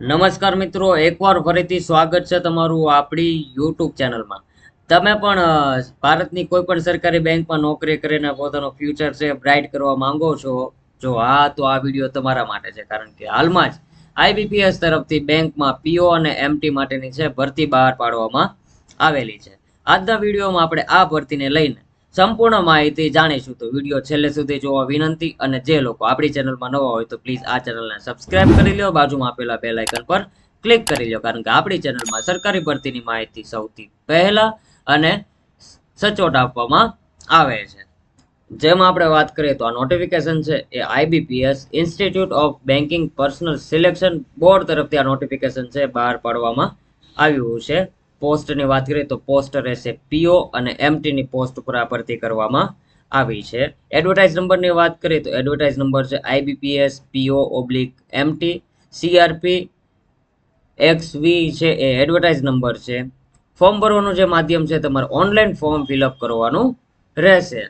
નમસ્કાર મિત્રો, એકવાર ફરીથી સ્વાગત છે તમારું આપણી યુટ્યુબ ચેનલમાં. તમે પણ ભારતની કોઈ પણ સરકારી બેંકમાં નોકરી કરીને પોતાનો ફ્યુચર છે બ્રાઇટ કરવા માંગો છો, જો હા, તો આ વીડિયો તમારા માટે છે. કારણ કે હાલમાં જ આઈબીપીએસ તરફથી બેંકમાં પીઓ અને એમટી માટેની છે, ભરતી બહાર પાડવામાં આવેલી છે. આજના વિડીયોમાં આપણે આ ભરતીને લઈને સંપૂર્ણ માહિતી જાણીશું. તો વીડિયો છેલ્લે સુધી જોવા વિનંતી અને જે લોકો આપણી ચેનલમાં નવા હોય તો પ્લીઝ આ ચેનલને સબસ્ક્રાઇબ કરી લો બાજુમાં આપેલા બેલ આઇકન પર ક્લિક કરી લો કારણ કે આપણી ચેનલમાં સરકારી ભરતીની માહિતી સૌથી પહેલા અને સચોટ આપવામાં આવે છે. જેમ આપણે વાત કરીએ તો આ નોટિફિકેશન છે એ IBPS institute of banking personnel selection board તરફથી આ નોટિફિકેશન છે બહાર પાડવામાં આવ્યું છે. પોસ્ટની વાત કરીએ તો પોસ્ટ રહેશે પીઓ અને એમટીની પોસ્ટ ઉપર આ ભરતી કરવામાં આવી છે. એડવર્ટાઇઝ નંબરની વાત કરીએ તો એડવર્ટાઇઝ નંબર છે IBPS PO oblique MT CRP X V છે એ એડવર્ટાઇઝ નંબર છે. ફોર્મ ભરવાનું જે માધ્યમ છે તમારે ઓનલાઈન ફોર્મ ફિલઅપ કરવાનું રહેશે.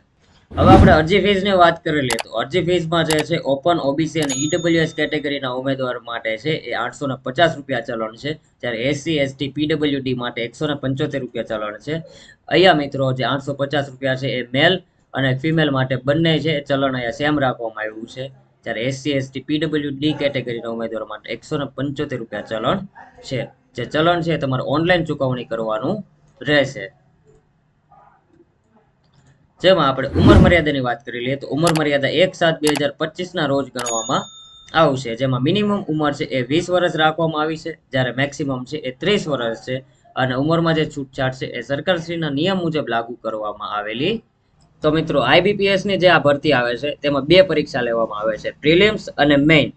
હવે આપણે અરજી ફીઝની વાત કરી લઈએ તો અરજી ફીઝમાં જે છે ઓપન ઓબીસી અને ઈડબ્લ્યુએસ કેટેગરીના ઉમેદવાર માટે છે, એ આઠસો પચાસ રૂપિયા ચલણ છે. જ્યારે એસસી એસટી પીડબ્લ્યુડી માટે એકસો પંચોતેર રૂપિયા ચલણ છે. અહીંયા મિત્રો જે આઠસો પચાસ રૂપિયા છે, એ મેલ અને ફિમેલ માટે બંને છે ચલણ અહીંયા સેમ રાખવામાં આવ્યું છે. જ્યારે એસસી એસટી પીડબ્લ્યુડી કેટેગરીના ઉમેદવાર માટે એકસો પંચોતેર રૂપિયા ચલણ છે. જે ચલણ છે તમારે ઓનલાઈન ચૂકવણી કરવાનું રહેશે. જેમાં આપણે ઉંમર મર્યાદાની વાત કરી લઈએ તો ઉંમર મર્યાદા એક સાત બે હજાર પચીસના રોજ ગણવામાં આવશે. જેમાં મિનિમમ ઉંમર છે એ વીસ વર્ષ રાખવામાં આવી છે. જ્યારે મેક્સિમમ છે એ ત્રીસ વર્ષ છે. અને ઉંમરમાં જે છૂટછાટ છે એ સરકારશ્રીના નિયમ મુજબ લાગુ કરવામાં આવેલી. તો મિત્રો આઈબીપીએસની જે આ ભરતી આવે છે, તેમાં બે પરીક્ષા લેવામાં આવે છે. પ્રિલિમ્સ અને મેઇન.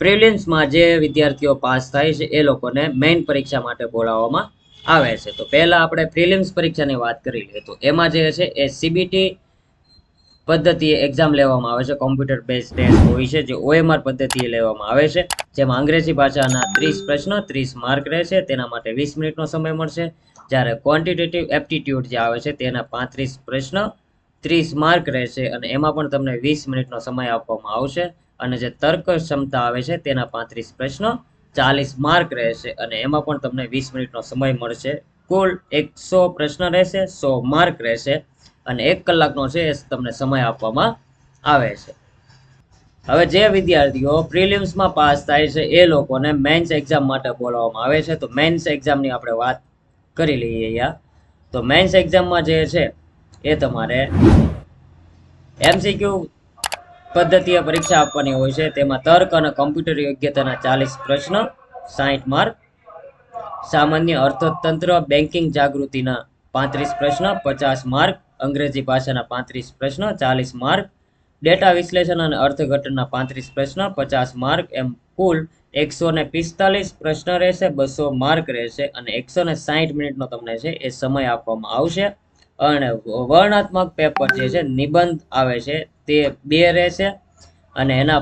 પ્રિલિમ્સમાં જે વિદ્યાર્થીઓ પાસ થાય છે એ લોકોને મેઇન પરીક્ષા માટે બોલાવવામાં આવે છે. તો પહેલાં આપણે પ્રિલિમ્સ પરીક્ષાની વાત કરી લઈએ. તો એમાં જે છે એ સીબીટી પદ્ધતિએ એક્ઝામ લેવામાં આવે છે. કોમ્પ્યુટર બેઝ ટેસ્ટ હોય છે, જે ઓએમઆર પદ્ધતિએ લેવામાં આવે છે. જેમાં અંગ્રેજી ભાષાના ત્રીસ પ્રશ્ન, ત્રીસ માર્ક રહેશે તેના માટે વીસ મિનિટનો સમય મળશે. જ્યારે ક્વોન્ટિટેટિવ એપ્ટિટ્યૂડ જે આવે છે, તેના પાંત્રીસ પ્રશ્ન, ત્રીસ માર્ક રહેશે અને એમાં પણ તમને વીસ મિનિટનો સમય આપવામાં આવશે. અને જે તર્ક ક્ષમતા આવે છે, તેના પાંત્રીસ પ્રશ્ન ચાલીસ માર્ક રહેશે અને એમાં પણ તમને વીસ મિનિટનો સમય મળશે. કુલ એકસો પ્રશ્ન રહેશે, સો માર્ક રહેશે અને એક કલાકનો છે એ તમને સમય આપવામાં આવે છે. હવે જે વિદ્યાર્થીઓ પ્રિલિમ્સમાં પાસ થાય છે, એ લોકોને મેન્સ એક્ઝામ માટે બોલાવવામાં આવે છે. તો મેન્સ એક્ઝામની આપણે વાત કરી લઈએ અહીંયા. તો મેન્સ એક્ઝામમાં જે છે એ તમારે એમસીક્યુ પદ્ધતિએ પરીક્ષા આપવાની હોય છે. તેમાં તર્ક અને કમ્પ્યુટર યોગ્યતાના ચાલીસ પ્રશ્ન સાહીઠ માર્ક સામાન્ય અર્થતંત્ર બેન્કિંગ જાગૃતિના પાંત્રીસ પ્રશ્ન, પચાસ માર્ક અંગ્રેજી ભાષાના પાંત્રીસ પ્રશ્ન, ચાલીસ માર્ક ડેટા વિશ્લેષણ અને અર્થઘટનના પાંત્રીસ પ્રશ્ન, પચાસ માર્ક એમ કુલ એકસો ને પિસ્તાલીસ પ્રશ્ન રહેશે, બસો માર્ક રહેશે અને એકસો ને સાહીઠ મિનિટનો તમને છે એ સમય આપવામાં આવશે. અને વર્ણાત્મક પેપર જે છે, નિબંધ આવે છે. તે બે રહેશે અને એના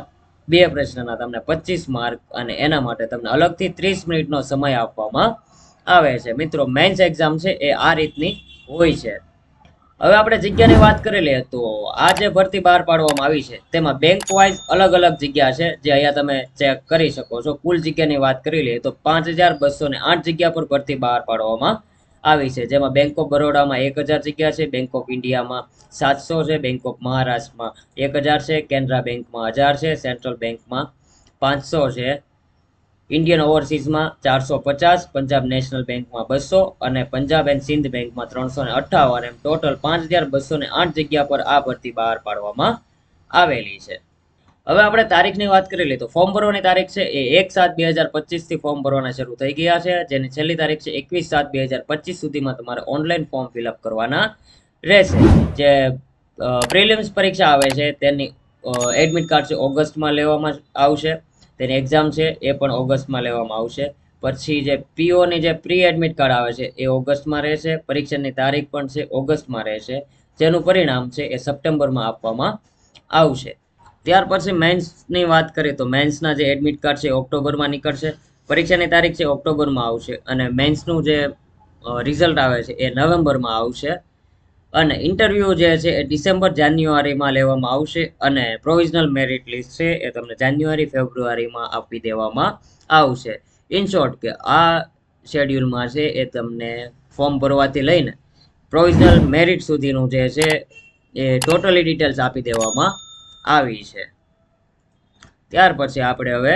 બે પ્રશ્નના તમને પચીસ માર્ક અને એના માટે તમને અલગથી ત્રીસ મિનિટનો સમય આપવામાં આવે છે. મિત્રો મેન્સ એક્ઝામ છે એ આ રીતની હોય છે. હવે આપણે જગ્યાની વાત કરી લઈએ તો આ જે ભરતી બહાર પાડવામાં આવી છે. તેમાં બેંક વાઇઝ અલગ અલગ જગ્યા છે જે અહીંયા તમે ચેક કરી શકો છો. કુલ જગ્યાની વાત કરી લઈએ તો પાંચ હજાર બસો ને આઠ જગ્યા પર ભરતી બહાર પાડવામાં આવી છે, જેમાં બેંક ઓફ બરોડામાં એક હજાર જગ્યા છે બેંક ઓફ ઇન્ડિયામાં સાતસો છે બેંક ઓફ મહારાષ્ટ્રમાં એક હજાર છે કેનરા બેંકમાં હજાર છે સેન્ટ્રલ બેંકમાં પાંચસો છે ઇન્ડિયન ઓવરસીઝમાં ચારસો પચાસ પંજાબ નેશનલ બેંકમાં બસો અને પંજાબ એન્ડ સિંધ બેંકમાં ત્રણસો ને અઠ્ઠાવન, એમ ટોટલ પાંચ હજાર બસો ને આઠ જગ્યા પર આ ભરતી બહાર પાડવામાં આવેલી છે. હવે આપણે તારીખની વાત કરી લઈએ તો ફોર્મ ભરવાની તારીખ છે એ એક સાત બે હજાર પચીસથી ફોર્મ ભરવાના શરૂ થઈ ગયા છે. જેની છેલ્લી તારીખ છે એકવીસ સાત બે હજાર પચીસ સુધીમાં તમારે ઓનલાઈન ફોર્મ ફિલઅપ કરવાના રહેશે. જે પ્રિલિમ્સ પરીક્ષા આવે છે તેની એડમિટ કાર્ડ છે ઓગસ્ટમાં લેવામાં આવશે. તેની એક્ઝામ છે એ પણ ઓગસ્ટમાં લેવામાં આવશે. પછી જે પીઓની જે પ્રી એડમિટ કાર્ડ આવે છે એ ઓગસ્ટમાં રહેશે. પરીક્ષાની તારીખ પણ છે ઓગસ્ટમાં રહેશે. જેનું પરિણામ છે એ સપ્ટેમ્બરમાં આપવામાં આવશે. ત્યાર પછી મેન્સની વાત કરીએ તો મેન્સના જે એડમિટ કાર્ડ છે ઓક્ટોબરમાં નીકળશે. પરીક્ષાની તારીખ છે ઓક્ટોબરમાં આવશે અને મેન્સનું જે રિઝલ્ટ આવે છે એ નવેમ્બરમાં આવશે. અને ઇન્ટરવ્યૂ જે છે એ ડિસેમ્બર જાન્યુઆરીમાં લેવામાં આવશે અને પ્રોવિઝનલ મેરિટ લિસ્ટ છે એ તમને જાન્યુઆરી, ફેબ્રુઆરીમાં આપી દેવામાં આવશે. ઇન શોર્ટ કે આ શેડ્યુલમાં છે એ તમને ફોર્મ ભરવાથી લઈને પ્રોવિઝનલ મેરિટ સુધીનું જે છે એ ટોટલી ડિટેલ્સ આપી દેવામાં આવી છે. ત્યાર પછી આપણે હવે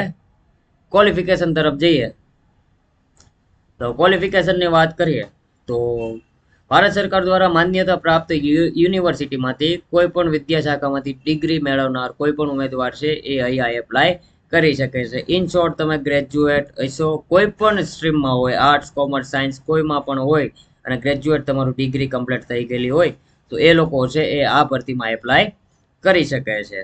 ક્વોલિફિકેશન તરફ જઈએ. તો ક્વોલિફિકેશનની વાત કરીએ, તો ભારત સરકાર દ્વારા માન્યતા પ્રાપ્ત યુનિવર્સિટીમાંથી કોઈ પણ વિદ્યાશાખામાંથી ડિગ્રી મેળવનાર કોઈ પણ ઉમેદવાર છે એ અહીંયા એપ્લાય કરી શકે છે. ઇન શોર્ટ તમે ગ્રેજ્યુએટ હશો કોઈ પણ સ્ટ્રીમમાં હોય આર્ટ્સ કોમર્સ સાયન્સ કોઈમાં પણ હોય અને ગ્રેજ્યુએટ તમારું ડિગ્રી કમ્પ્લીટ થઈ ગયેલી હોય, તો એ લોકો છે એ આ ભરતીમાં એપ્લાય કરી શકે છે.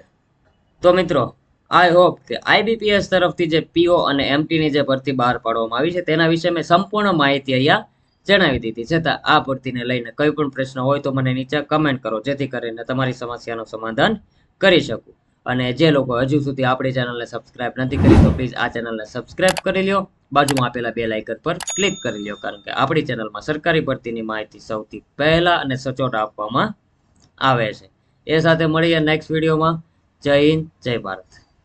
તો મિત્રો આઈ હોપ કે આઈબીપીએસ તરફથી જે પીઓ અને એમટીની જે ભરતી બહાર પાડવામાં આવી છે, તેના વિશે મેં સંપૂર્ણ માહિતી અહીંયા જણાવી દીધી. છતાં આ ભરતીને લઈને કોઈ પણ પ્રશ્ન હોય તો મને નીચે કમેન્ટ કરો, જેથી કરીને તમારી સમસ્યાનું સમાધાન કરી શકું. અને જે લોકો હજુ સુધી આપણી ચેનલને સબસ્ક્રાઇબ નથી કરી, તો પ્લીઝ આ ચેનલને સબસ્ક્રાઇબ કરી લ્યો. બાજુમાં આપેલા બે લાઇકન પર ક્લિક કરી લ્યો, કારણ કે આપણી ચેનલમાં સરકારી ભરતીની માહિતી સૌથી પહેલા અને સચોટ આપવામાં આવે છે. એ સાથે મળીએ નેક્સ્ટ વિડીયોમાં જય હિન્દ જય ભારત.